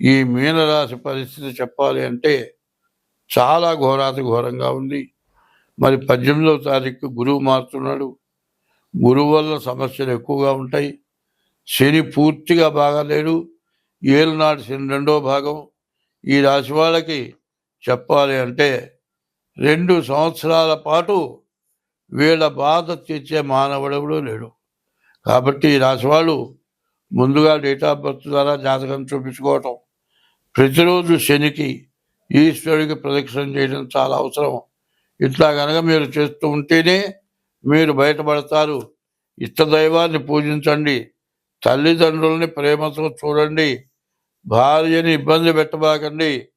ఈ మీనరాశి పరిస్థితి చెప్పాలి అంటే చాలా ఘోరాతి ఘోరంగా ఉంది. మరి పద్దెనిమిదవ తారీఖు గురువు మారుతున్నాడు. గురువు వల్ల సమస్యలు ఎక్కువగా ఉంటాయి. శని పూర్తిగా బాగాలేడు. ఏలునాడు శని రెండో భాగం. ఈ రాశి వాళ్ళకి చెప్పాలి అంటే రెండు సంవత్సరాల పాటు వీళ్ళ బాధ తీర్చే మానవుడెవడూ లేడు. కాబట్టి ఈ రాశి వాళ్ళు ముందుగా డేట్ ఆఫ్ బర్త్ ద్వారా జాతకం చూపించుకోవటం ప్రతిరోజు శనికి ఈశ్వరుడికి ప్రదక్షిణ చేయడం చాలా అవసరం. ఇట్లా కనుక మీరు చేస్తూ ఉంటేనే మీరు బయటపడతారు. ఇష్టదైవాన్ని పూజించండి. తల్లిదండ్రుల్ని ప్రేమతో చూడండి. భార్యని ఇబ్బంది పెట్టబాకండి.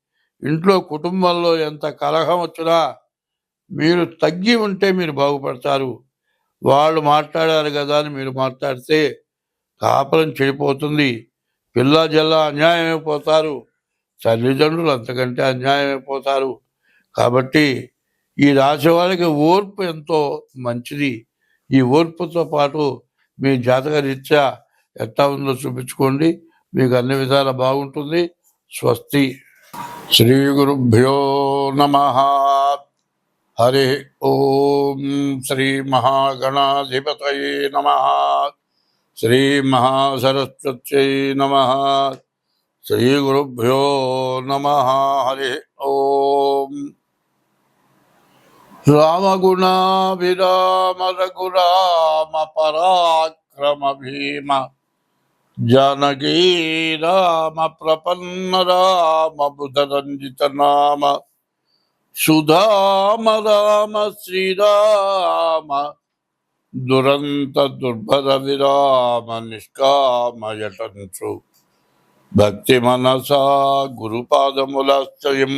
ఇంట్లో కుటుంబంలో ఎంత కలహం వచ్చినా మీరు తగ్గి ఉంటే మీరు బాగుపడతారు. వాళ్ళు మాట్లాడారు కదా అని మీరు మాట్లాడితే కాపురం చెడిపోతుంది. పిల్ల జల్లా అన్యాయం అయిపోతారు తల్లిదండ్రులు అంతకంటే అన్యాయం అయిపోతారు. కాబట్టి ఈ రాశి వాళ్ళకి ఓర్పు ఎంతో మంచిది. ఈ ఓర్పుతో పాటు మీ జాతక రీత్యా ఎట్లా ఉందో చూపించుకోండి. మీకు అన్ని విధాలా బాగుంటుంది. స్వస్తి. శ్రీ గురుభ్యో నమ. హరి ఓం శ్రీ మహాగణాధిపతయ నమ. శ్రీ మహాసరస్వత్యై నమ. श्री गुरुभ्यो नम। हरि ओम। राम गुणाभिराम रघुराम, पराक्रम भीम, जानकी राम, प्रपन्न राम बुधरञ्जित नाम सुधाम राम, श्रीराम, दुरंत दुर्भर विराम निष्काम यटंसु భక్తి మనసా గురుపాదములాశ్రయం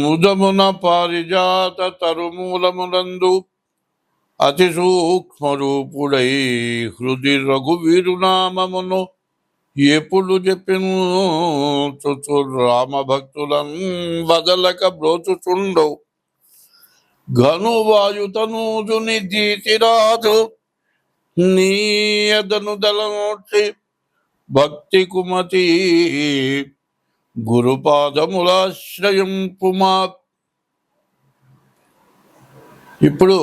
ముదమున పారిజాత తరుమూలమునందు అతి సూక్ష్మరూపుడై హృది రఘువీరునామమును ఎప్పుడు చెప్పిను చుచు రామభక్తులం వదలక బ్రోచుచుండవు. ఘనువాయుతనూజుని దీతిరాజు నీయదను దళనోటి భక్తి కుమతి గురుపాదములాశ్రయం పుమా ఇప్పుడు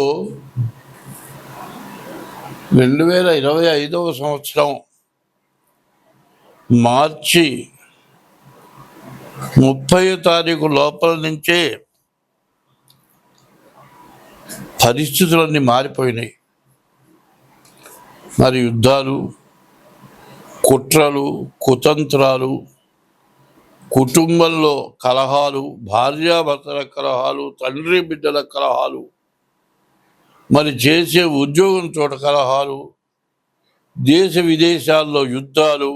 రెండు వేల ఇరవై ఐదవ సంవత్సరం మార్చి ముప్పై తారీఖు లోపల నుంచే పరిస్థితులన్నీ మారిపోయినాయి. మరి యుద్ధాలు కుట్రలు కుతంత్రాలు కుటుంబంలో కలహాలు భార్యాభర్తల కలహాలు తండ్రి బిడ్డల కలహాలు మరి చేసే ఉద్యోగం చోట కలహాలు దేశ విదేశాల్లో యుద్ధాలు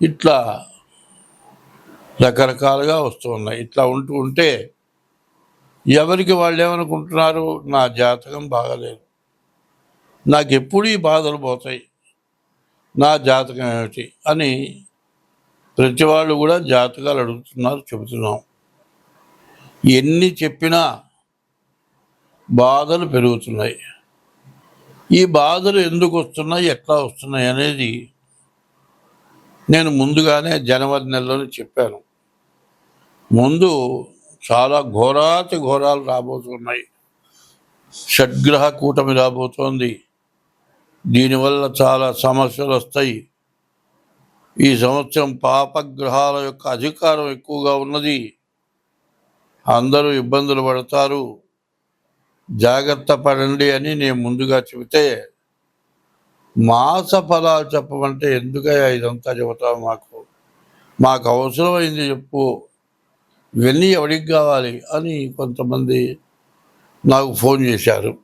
ఇట్లా రకరకాలుగా వస్తున్నాయి ఇట్లా ఉంటూ ఉంటే ఎవరికి వాళ్ళు ఏమనుకుంటున్నారు? నా జాతకం బాగలేదు. నాకు ఎప్పుడు ఈ బాధలు పోతాయి. నా జాతకం ఏమిటి అని ప్రతి వాళ్ళు కూడా జాతకాలు అడుగుతున్నారు చెబుతున్నాం. ఎన్ని చెప్పినా బాధలు పెరుగుతున్నాయి. ఈ బాధలు ఎందుకు వస్తున్నాయి ఎట్లా వస్తున్నాయి అనేది నేను ముందుగానే జనవరి నెలలోనే చెప్పాను. ముందు చాలా ఘోరాతి ఘోరాలు రాబోతున్నాయి. షడ్గ్రహ కూటమి రాబోతోంది. దీనివల్ల చాలా సమస్యలు వస్తాయి ఈ సంవత్సరం పాపగ్రహాల యొక్క అధికారం ఎక్కువగా ఉన్నది. అందరూ ఇబ్బందులు పడతారు. జాగ్రత్త పడండి అని నేను ముందుగా చెబితే మాస ఫలాలు చెప్పమంటే ఎందుకయ్యా ఇదంతా చెబుతావు మాకు? మాకు అవసరమైంది చెప్పు. ఇవన్నీ ఎవరికి కావాలి అని కొంతమంది నాకు ఫోన్ చేశారు.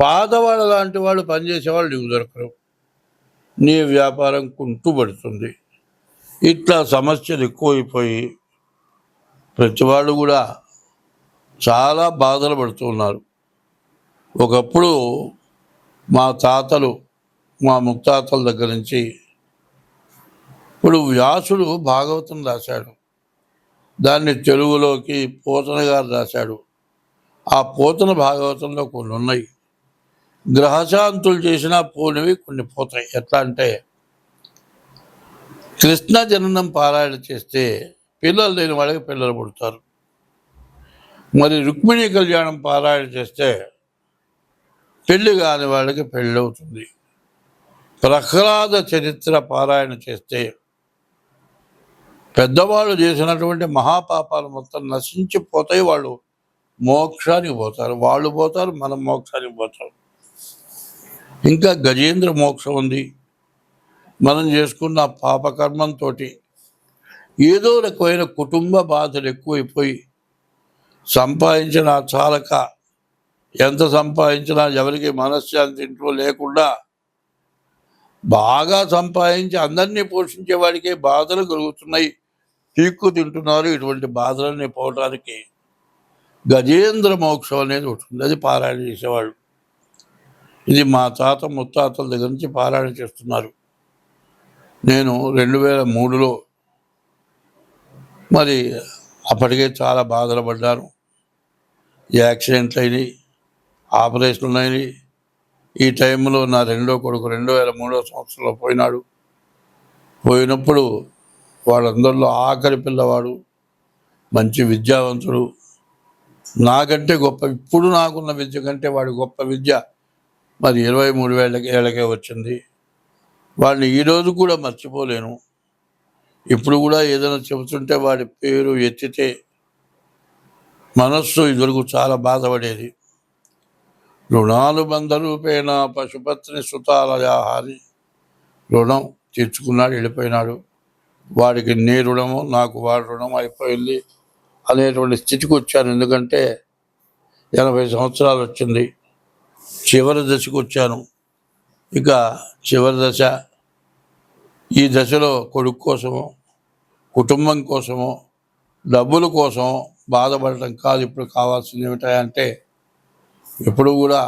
పాదవాళ్ళ లాంటి వాళ్ళు పనిచేసేవాళ్ళు నీకు దొరకరు. నీ వ్యాపారం కుంటుపడుతుంది. ఇట్లా సమస్యలు ఎక్కువైపోయి ప్రతి వాళ్ళు కూడా చాలా బాధలు పడుతున్నారు ఒకప్పుడు మా తాతలు మా ముత్తాతల దగ్గర నుంచి ఇప్పుడు వ్యాసుడు భాగవతం రాశాడు. దాన్ని తెలుగులోకి పోతన గారు రాశాడు. ఆ పోతన భాగవతంలో కొన్ని ఉన్నాయి గ్రహశాంతులు చేసినా పోనివి కొన్ని పోతాయి. ఎట్లా అంటే కృష్ణ జననం పారాయణ చేస్తే పిల్లలు లేని వాళ్ళకి పిల్లలు పుడతారు. మరి రుక్మిణి కళ్యాణం పారాయణ చేస్తే పెళ్ళి కాని వాళ్ళకి పెళ్ళి అవుతుంది. ప్రహ్లాద చరిత్ర పారాయణ చేస్తే పెద్దవాళ్ళు చేసినటువంటి మహాపాపాలు మొత్తం నశించిపోతాయి. వాళ్ళు మోక్షానికి పోతారు. వాళ్ళు పోతారు మనం మోక్షానికి పోతారు ఇంకా గజేంద్ర మోక్షం ఉంది. మనం చేసుకున్న పాపకర్మంతో ఏదో రకమైన కుటుంబ బాధలు ఎక్కువైపోయి సంపాదించిన చాలక ఎంత సంపాదించినా ఎవరికి మనశ్శాంతి ఇంట్లో లేకుండా బాగా సంపాదించి అందరినీ పోషించే వాడికే బాధలు కలుగుతున్నాయి. తీక్కు తింటున్నారు. ఇటువంటి బాధలన్నీ పోవటానికి గజేంద్ర మోక్షం అనేది ఉంటుంది అది పారాయణ చేసేవాళ్ళు. ఇది మా తాత ముత్తాతల దగ్గర నుంచి పారాయణ చేస్తున్నారు. నేను రెండు వేల మూడులో మరి అప్పటికే చాలా బాధలు పడ్డాను. యాక్సిడెంట్లు అయినాయి ఆపరేషన్లు అయినాయి. ఈ టైంలో నా రెండో కొడుకు రెండు వేల మూడో సంవత్సరంలో పోయినాడు. పోయినప్పుడు వాళ్ళందరిలో ఆఖరి పిల్లవాడు మంచి విద్యావంతుడు. నాకంటే గొప్ప ఇప్పుడు నాకున్న విద్య కంటే వాడి గొప్ప విద్య. మరి ఇరవై మూడు వేళ్ళకి ఏళ్ళకే వచ్చింది. వాడిని ఈరోజు కూడా మర్చిపోలేను. ఇప్పుడు కూడా ఏదైనా చెబుతుంటే వాడి పేరు ఎత్తితే మనస్సు ఇదివరకు చాలా బాధపడేది. రుణానుబంధ రూపేణ పశుపత్ని సుతాలయాహారి రుణం తీర్చుకున్నాడు వెళ్ళిపోయినాడు. వాడికి నీ రుణము నాకు వాడి రుణం అయిపోయింది అనేటువంటి స్థితికి వచ్చాను. ఎందుకంటే ఎనభై సంవత్సరాలు వచ్చింది. చివరి దశకు వచ్చాను. ఇక చివరి దశ ఈ దశలో కొడుకు కోసమో కుటుంబం కోసమో డబ్బుల కోసం బాధపడటం కాదు ఇప్పుడు కావాల్సింది ఏమిటంటే ఎప్పుడు కూడా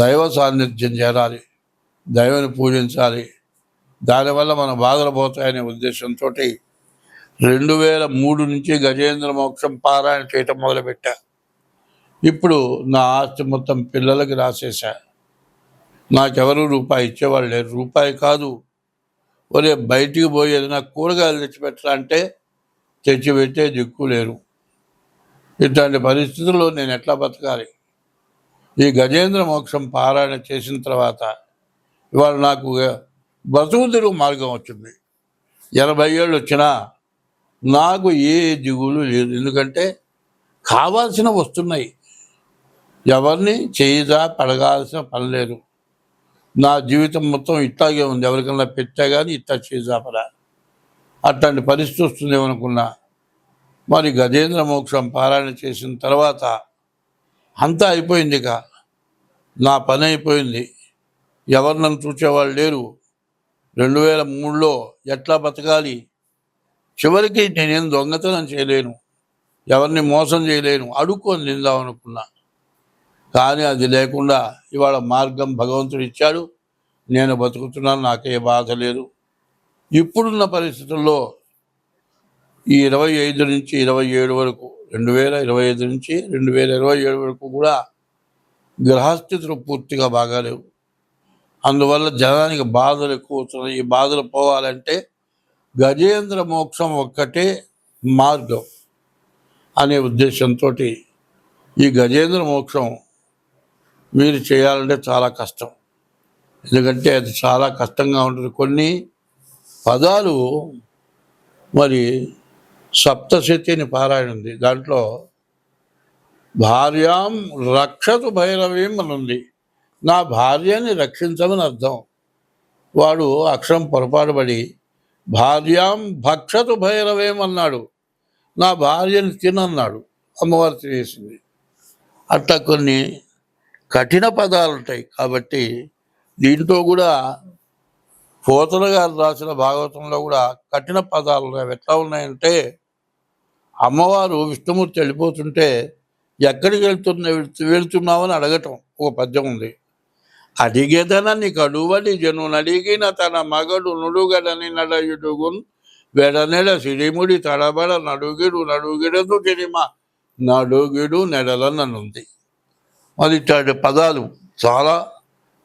దైవ సాన్నిధ్యం చేరాలి దైవాన్ని పూజించాలి. దానివల్ల మన బాధలు పోతాయనే ఉద్దేశంతో రెండు వేల మూడు నుంచి గజేంద్ర మోక్షం పారాయణ చేయటం మొదలుపెట్టా. ఇప్పుడు నా ఆస్తి మొత్తం పిల్లలకి రాసేసా నాకెవరు రూపాయి ఇచ్చేవాళ్ళు లేరు. రూపాయి కాదు. ఒరే బయటికి పోయి ఏదైనా కూరగాయలు తెచ్చిపెట్టరా అంటే తెచ్చిపెట్టే దిక్కు లేరు. ఇట్లాంటి పరిస్థితుల్లో నేను ఎట్లా బతకాలి? ఈ గజేంద్ర మోక్షం పారాయణ చేసిన తర్వాత ఇవాళ నాకు బతుకు తిరుగు మార్గం వచ్చింది. ఎనభై ఏళ్ళు వచ్చినా నాకు ఏ దిగులు లేదు. ఎందుకంటే కావాల్సిన వస్తున్నాయి. ఎవరిని చేయదా పడగాల్సిన పని లేదు. నా జీవితం మొత్తం ఇట్లాగే ఉంది. ఎవరికన్నా పెట్టా కానీ ఇట్లా చేజాపరా అట్లాంటి పరిస్థితి వస్తుందేమనుకున్నా మరి గజేంద్ర మోక్షం పారాయణ చేసిన తర్వాత అంతా అయిపోయింది ఇక. నా పని అయిపోయింది. ఎవరు నన్ను చూసేవాళ్ళు లేరు. రెండు వేల మూడులో ఎట్లా బతకాలి? చివరికి నేనేం దొంగతనం చేయలేను. ఎవరిని మోసం చేయలేను. అడుక్కొని నిందామనుకున్నా కానీ అది లేకుండా ఇవాళ మార్గం భగవంతుడు ఇచ్చాడు. నేను బతుకుతున్నాను నాకే బాధ లేదు. ఇప్పుడున్న పరిస్థితుల్లో ఈ ఇరవై ఐదు నుంచి ఇరవై ఏడు వరకు రెండు వేల ఇరవై ఐదు నుంచి రెండు వేల ఇరవై ఏడు వరకు కూడా గ్రహస్థితులు పూర్తిగా బాగాలేవు. అందువల్ల జనానికి బాధలు ఎక్కువ అవుతున్నాయి ఈ బాధలు పోవాలంటే గజేంద్ర మోక్షం ఒక్కటే మార్గం అనే ఉద్దేశంతో ఈ గజేంద్ర మోక్షం మీరు చేయాలంటే చాలా కష్టం. ఎందుకంటే అది చాలా కష్టంగా ఉంటుంది. కొన్ని పదాలు మరి సప్తశతి అని పారాయణ ఉంది దాంట్లో భార్యాం రక్షతు భైరవీం అని ఉంది. నా భార్యని రక్షించమని అర్థం. వాడు అక్షరం పొరపాటు పడి భార్యాం భక్షతు భైరవేం అన్నాడు. నా భార్యని తినన్నాడు. అమ్మవారు తినేసింది. అట్లా కొన్ని కఠిన పదాలు ఉంటాయి కాబట్టి దీంతో కూడా పోతల గారు రాసిన భాగవతంలో కూడా కఠిన పదాలు ఉన్నాయి. ఎట్లా ఉన్నాయంటే అమ్మవారు విష్ణుమూర్తి వెళ్ళిపోతుంటే ఎక్కడికి వెళ్తున్నా వెళ్తున్నావని అడగటం ఒక పద్యం ఉంది. అడిగేదన నీకు అడువడి జను అడిగిన తన మగడు నుడుగడని నడయుడుగున్ వెడనెడ సిరిముడి తడబడ నడుగిడు నడుగిడదు గిరిమ నడుగిడు నెడలననుంది మరి ఇట్లాంటి పదాలు చాలా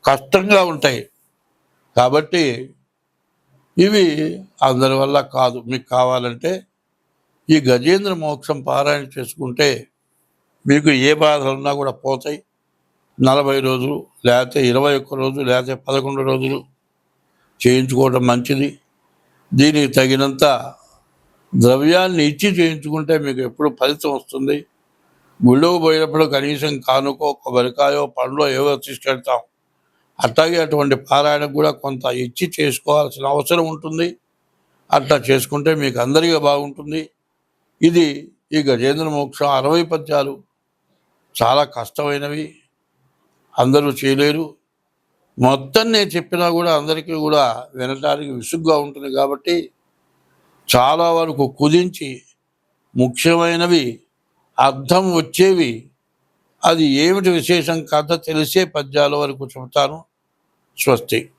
కష్టంగా ఉంటాయి. కాబట్టి ఇవి అందరి వల్ల కాదు. మీకు కావాలంటే ఈ గజేంద్ర మోక్షం పారాయణ చేసుకుంటే మీకు ఏ బాధలు ఉన్నా కూడా పోతాయి. నలభై రోజులు లేకపోతే ఇరవై ఒక్క రోజు లేకపోతే పదకొండు రోజులు చేయించుకోవడం మంచిది. దీనికి తగినంత ద్రవ్యాన్ని ఇచ్చి చేయించుకుంటే మీకు ఎప్పుడు ఫలితం వస్తుంది. గుళ్ళకు పోయినప్పుడు కనీసం కానుకో కొబ్బరికాయో పండ్లో ఏవో తీసుకెళ్తాం. అట్లాగే అటువంటి పారాయణకు కూడా కొంత ఇచ్చి చేసుకోవాల్సిన అవసరం ఉంటుంది. అట్లా చేసుకుంటే మీకు అందరికీ బాగుంటుంది. ఇది ఈ గజేంద్ర మోక్షం అరవై పద్యాలు. చాలా కష్టమైనవి. అందరూ చేయలేరు. మొత్తం నేను చెప్పినా కూడా అందరికీ కూడా వినటానికి విసుగ్గా ఉంటుంది కాబట్టి చాలా వరకు కుదించి ముఖ్యమైనవి అర్థం వచ్చేవి. అది ఏమిటి విశేషం? కథ తెలిసే పద్యాల వరకు చెబుతాను స్వస్తి.